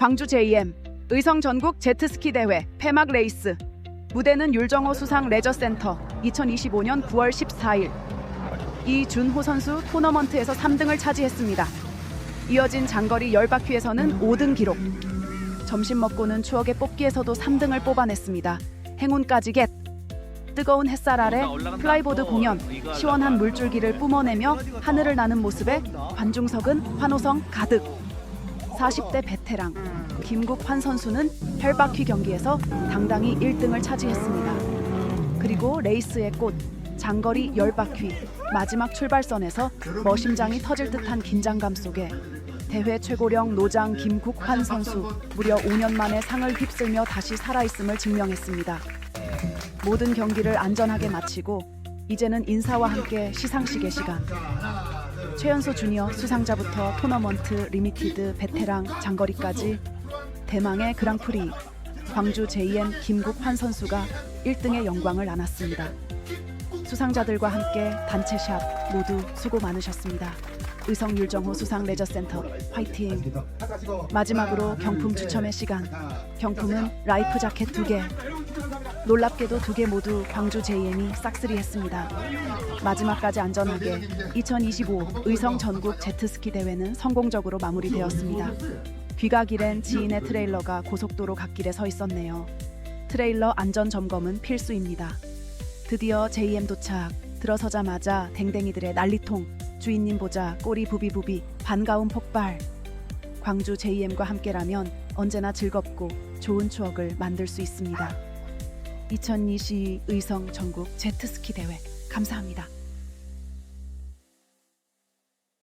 광주 JM 의성 전국 제트스키 대회 폐막 레이스 무대는 율정호 수상 레저센터 2025년 9월 14일 이준호 선수 토너먼트에서 3등을 차지했습니다. 이어진 장거리 10바퀴에서는 5등 기록. 점심 먹고는 추억의 뽑기에서도 3등을 뽑아냈습니다. 행운까지 겟. 뜨거운 햇살 아래 플라이보드 공연, 시원한 물줄기를 뿜어내며 하늘을 나는 모습에 관중석은 환호성 가득. 40대 베테랑 김국환 선수는 혈바퀴 경기에서 당당히 1등을 차지했습니다. 그리고 레이스의 꽃 장거리 10바퀴 마지막 출발선에서 머심장이 터질 듯한 긴장감 속에 대회 최고령 노장 김국환 선수 무려 5년 만에 상을 휩쓸며 다시 살아있음을 증명했습니다. 모든 경기를 안전하게 마치고 이제는 인사와 함께 시상식의 시간. 최연소 주니어 수상자부터 토너먼트, 리미티드, 베테랑, 장거리까지 대망의 그랑프리 광주 JM 김국환 선수가 1등의 영광을 안았습니다. 수상자들과 함께 단체 샷 모두 수고 많으셨습니다. 의성 율정호 수상 레저센터 화이팅! 마지막으로 경품 추첨의 시간. 경품은 라이프 자켓 2개. 놀랍게도 두 개 모두 광주 JM이 싹쓸이 했습니다. 마지막까지 안전하게 2025 의성 전국 제트스키 대회는 성공적으로 마무리되었습니다. 귀가길엔 지인의 트레일러가 고속도로 갓길에 서 있었네요. 트레일러 안전 점검은 필수입니다. 드디어 JM 도착. 들어서자마자 댕댕이들의 난리통. 주인님 보자 꼬리 부비부비 반가운 폭발. 광주 JM과 함께라면 언제나 즐겁고 좋은 추억을 만들 수 있습니다. 2020 의성 전국 제트스키 대회 감사합니다.